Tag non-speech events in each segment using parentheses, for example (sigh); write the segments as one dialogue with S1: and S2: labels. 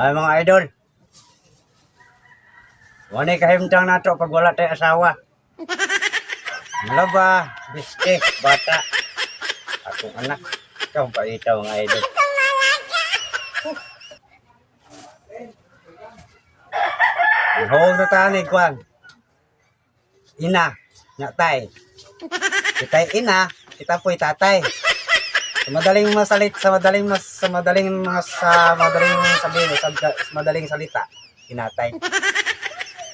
S1: Ay mga idol. Wani kahimtang nato pag wala tayo asawa. Malaba, biske, bata. Akong anak. Ikaw pa ito mga idol. Hawag na tanig kwan. Ina, nga tay. Kitay ina, kita po'y tatay. Sa madaling masalit, sa madaling mas, sa madaling mas, sa madaling sabihin, sa, sa madaling salita, kinatay.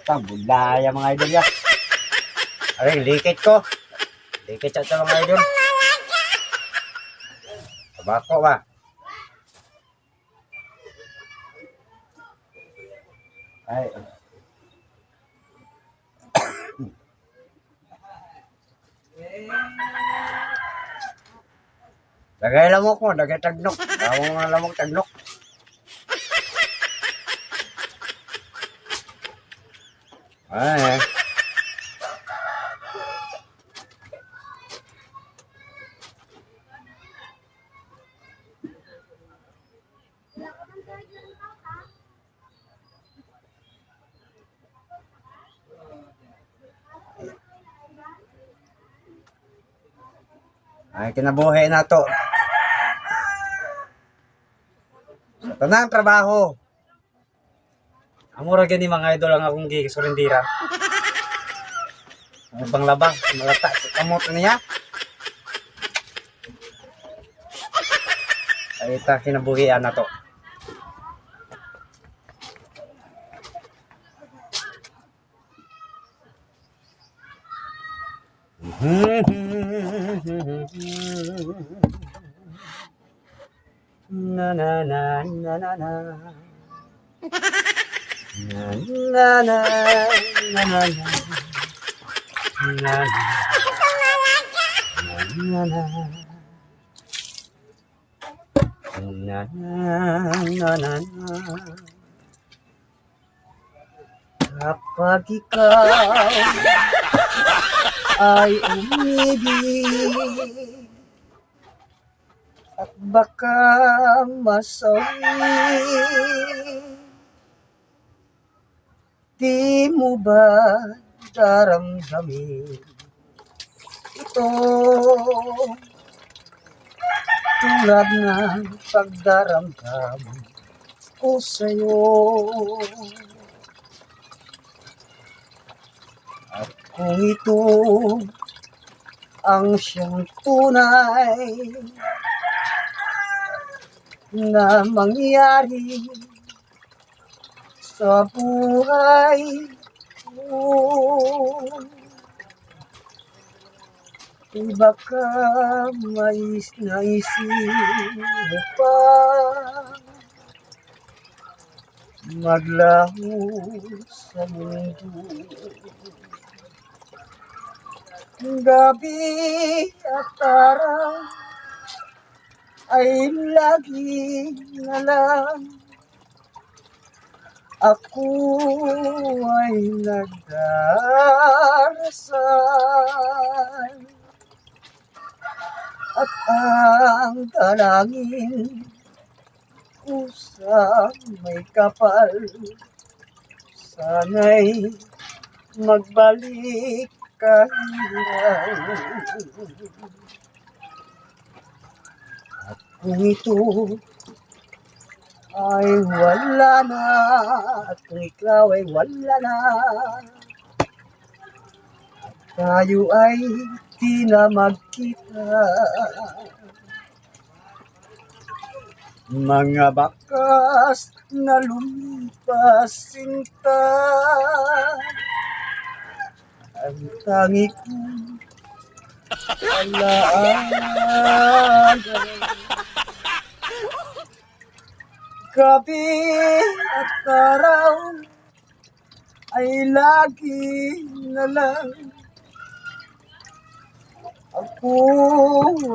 S1: Tang bulaya mga idol ya. Aray, likit ko. Likit siya mga idol. Tabako ba? Ay. Dagay lamok mo, dagay tagnok. Tawag mga lamok tagnok. Ay. Ay, kinabuhi na to. Sa tanang trabaho. Amura gani mga idol ang akong gisurindira. Ang panglaba, malata, kamot niya. Ay, ita kinabuhian na to. Na na na na na na. Na na na na na na. Na na. Na na. Na na. Kapag ikaw ay umibig at baka masawi Di mo ba daramdamin ito? Tulad ng pagdaramdam ko sa'yo. At kung ito ang siyang tunay na mangyari sa buhay ko. Di baka mais naisip pa maglaho sa mundo. Gabi at araw ay lagi na lang. Ako ay nagdarasal. At ang dalangin ko may kapal sana'y magbalik at kung ito ay wala na at ikaw ay wala na. Tayo ay di na magkita. Mga bakas na lumipas sinta ang tangi ko alaala Gabi at araw ay lagi na lang. Ako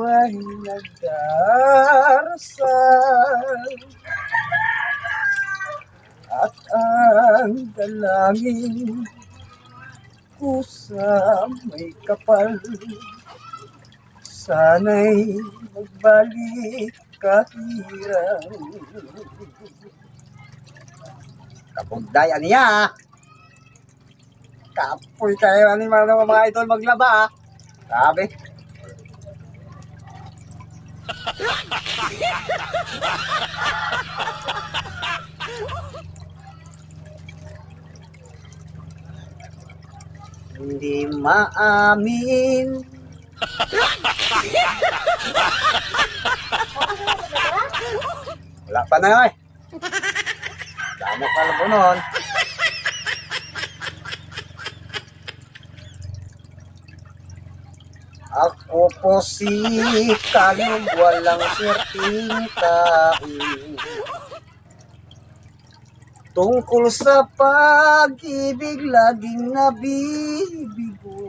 S1: ay nagdarasal. At ang dalangin ko sa may kapal sana'y magbalik kahirap Kabugday, ano ya? Kapoy kayo, ano mga mga idol maglaba, ah. Sabi. (laughs) Hindi maamin. Wala pa na eh. Damo ka lang po nun. Ako po si Kalog, walang swerting taing. Tungkol sa pag-ibig, laging nabibigo.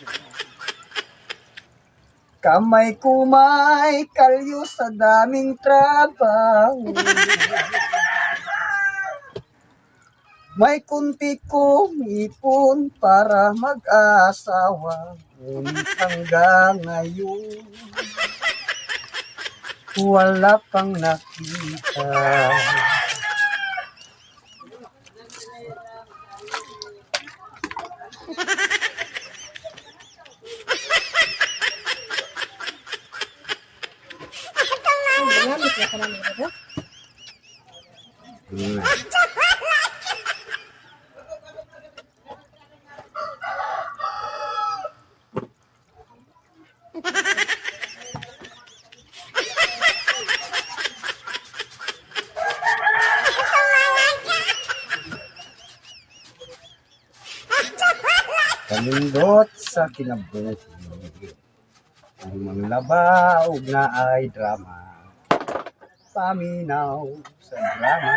S1: Kamay kumay kalyo sa daming trabaho. May kunti kong ipon para mag-asawa. Ngunit hanggang ngayon Wala pang nakita Kalindot sa kinabuhi. Ang mga labaw na ay drama. Paminaw sa drama.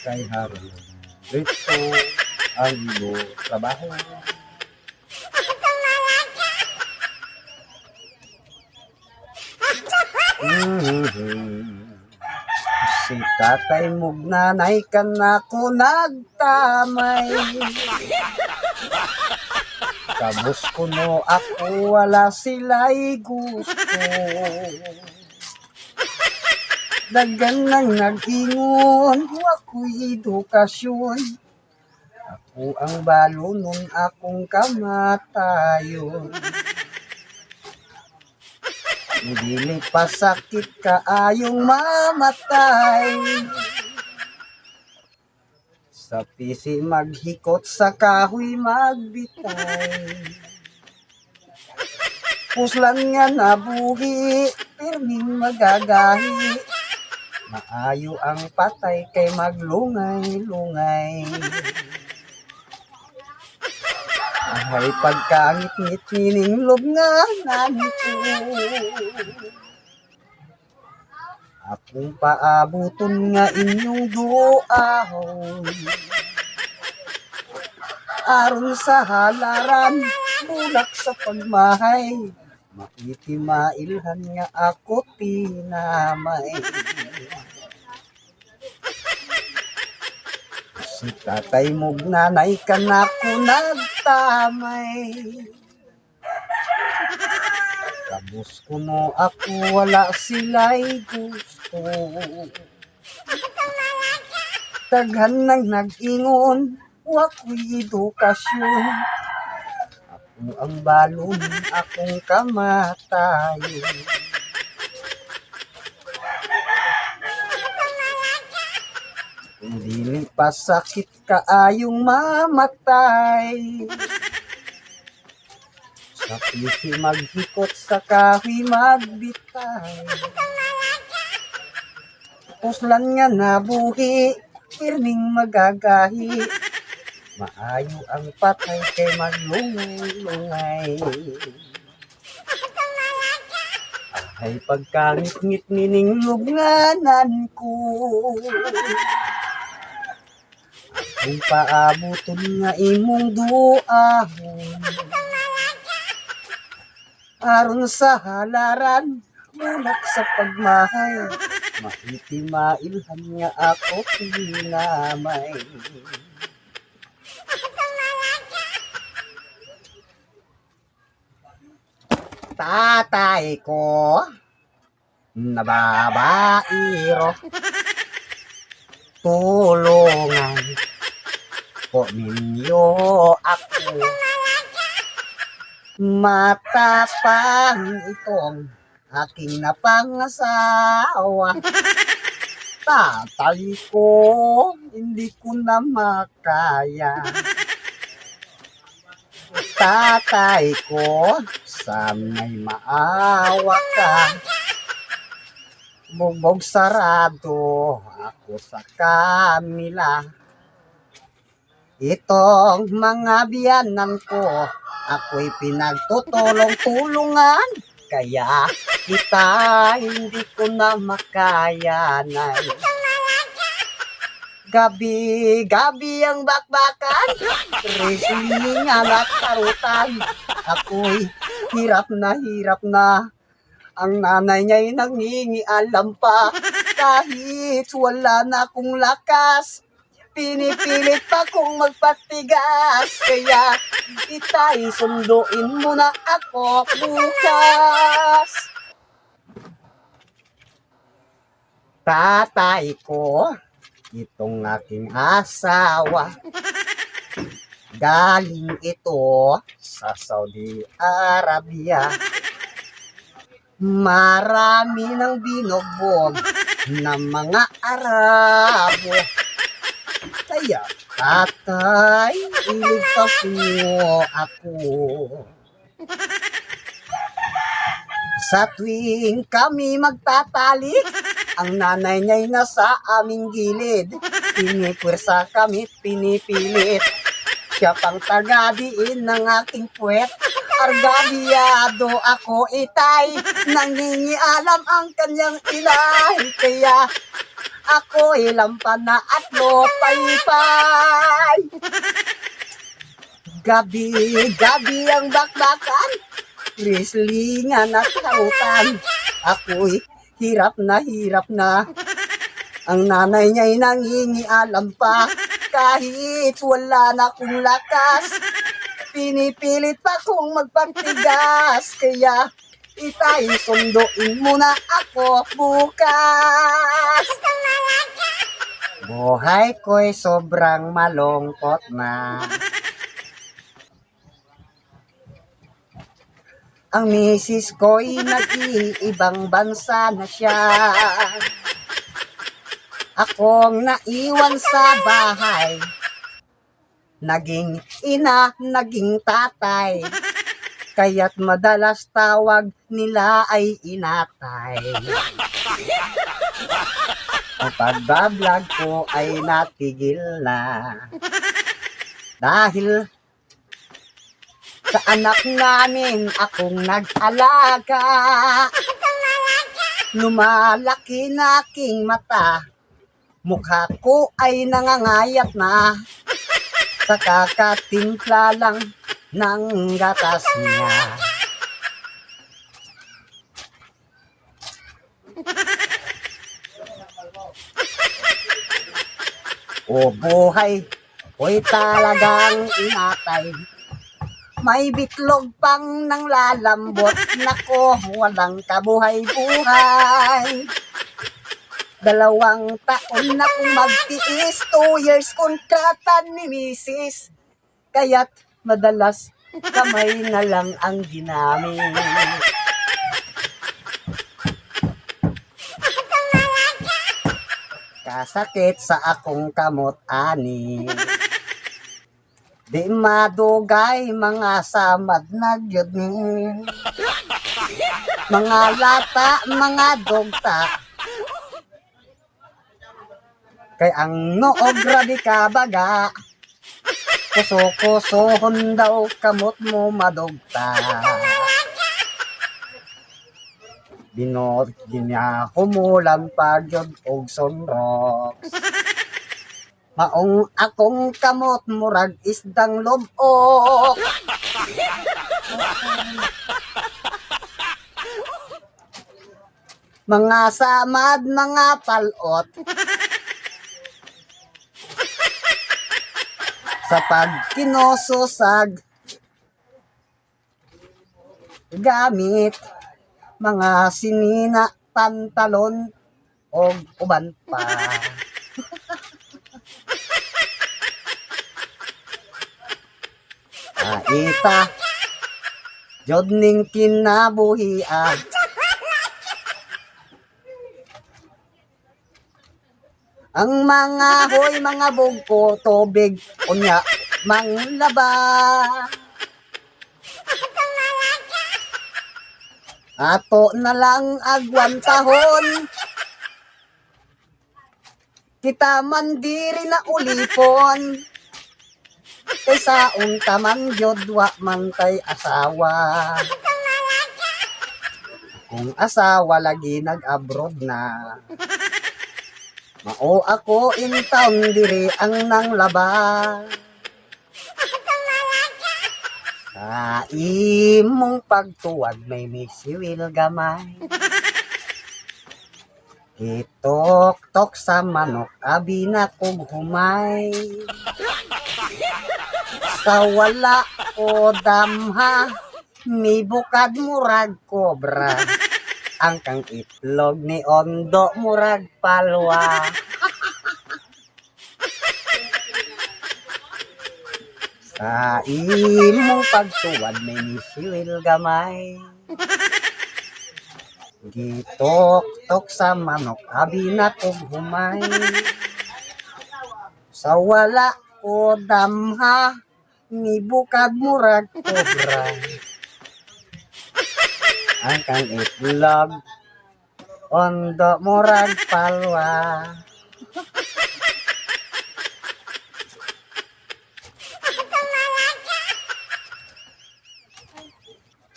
S1: Kay Harold Ritso ang ilo trabaho. Si tatay mong nanay ka na ko nagtamay. Kabus ko no ako wala sila'y gusto Dagan nang nag-ingon ako'y edukasyon. Ako ang balo nun akong kamatayon. Hindi pa sakit ka ayong mamatay. Sa pisi maghikot sa kahoy magbitay. Puslan nga nabuhi, pirming magagahi Maayo ang patay kay maglungay-lungay. Ahay pagkangit-ngit nininglob nga nanito Akong paabuton nga inyong duahon Aron sa halaran, bulak sa pagmahay. Maiti mailhan nga ako tinamay tatay mong nanay ka na ko nagtamay. Kabus ko no ako wala sila'y gusto. Taghan nang nag-ingon Wako'y edukasyon. Ako ang balon akong kamatayon Kung dili pa sakit ka ayong mamatay. Sa pisi maghikot sa kahoy magbitay. Puslan nga nabuhi Pirming magagahi. Maayo ang patay kay maglungay-lungay Ay pagkangit-ngit nining lubnganan ko Kung paabuton nga imong duahon. Aron sa halaran Mulak sa pagmahal. Mahiti mailhan nga ako pinamay. Tatay ko Nababairo. Tulungan Po ninyo ako Matapang. Itong aking napangasawa. Tatay ko, hindi ko na makaya. Tatay ko, sana'y maawa ka. Bugbog sarado ako sa kanila Itong mga biyanan ko Ako'y pinagtutulong-tulungan. Kaya kita hindi ko na makayanan Gabi-gabi ang bakbakan. Wrestlingan at karutan Ako'y hirap na hirap na. Ang nanay niya'y nangingialam pa. Kahit wala na akong lakas Pinipilit pa kong magpatigas Kaya itay sunduin mo na ako bukas. Tatay ko Itong aking asawa. Galing ito sa Saudi Arabia. Marami ng binugbog ng mga Arabo kaya, tatay, iligtas niyo ako. Sa tuwing kami magtatalik, ang nanay niya'y nasa aming gilid. Pinipwersa kami, pinipilit. Siya pang tagadiin ng aking puwet. Argabyado ako itay, nangingialam ang kanyang ilahi. Kaya ako ilampan na at lopay-pay. Gabi, gabi ang bakbakan, wrestlingan at karutan. Ako'y hirap na hirap na. Ang nanay niya'y nangingialam pa, kahit wala na akong lakas. Pinipilit pa kong magpatigas, kaya itay sunduin mo na ako bukas. Buhay ko'y sobrang malungkot na. Ang misis ko'y nag-iibang bansa na siya. Akong naiwan sa bahay. Naging ina, naging tatay. Kaya't madalas tawag nila ay inatay. Ang pagbablog ko ay natigil na. Dahil sa anak namin akong nag-alaga. Lumalaki na aking mata. Mukha ko ay nangangayat na. Sa kakatimpla lang ng gatas niya. O buhay, ko'y talagang inatay. May bitlog pang nang lalambot, nako, walang kabuhay-buhay. Dalawang taon na kong magtiis, two years kontrata ni misis. Kaya't madalas kamay na lang ang ginamit. Kasakit sa akong kamot ani. Di madugay mga samad na gyud. Mga lata, mga dogta. Kay ang noo grabe ka baga. Kuso-kusohon daw kamot mo madugta. Binot ginya humulan pagyod og sunrox. Maong akong kamot murag isdang lobok. Mga samad, mga palot. Sa pagkinosusag gamit mga sinina pantalon o uban pa. (laughs) Aita, jod ning kinabuhian. Ang mga hoy, mga bugko, tubig, unya, manglaba. Ato na lang agwan tahon. Kita man diri na ulipon. Kaysa unta man jodwa man tay asawa. Kung asawa lagi nag-abroad na. Mao ako in town diri ang nang laba. Sa imong pagtuwag may misiwil gamay. Itok-tok sa manok, abi na kog humay. Sa wala ko damha, may bukad murag kobra. Ang kang itlog ni Ondo murag palwa. Sa imong pagtuwad may misiwil gamay. Gitok-tok sa manok, abi na humay. Sa wala ko damha, ni bukad murag kobra. Ang kang itlog, ondo murag palwa.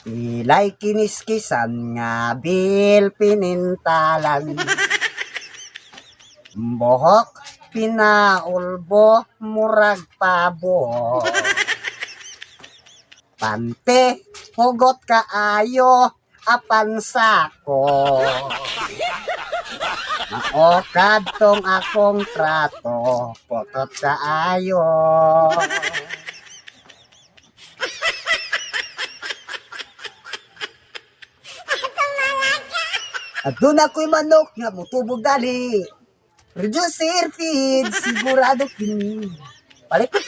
S1: Ilay kiniskisan nga bil pinintalan. Bohok pinaulbo murag pabo. Pante hugot kaayo apan sako. Maokad tong akong trato, potot kaayo. At doon ako'y manok nga mutubog dali. Reducer feed, sigurado kini. Balik ko.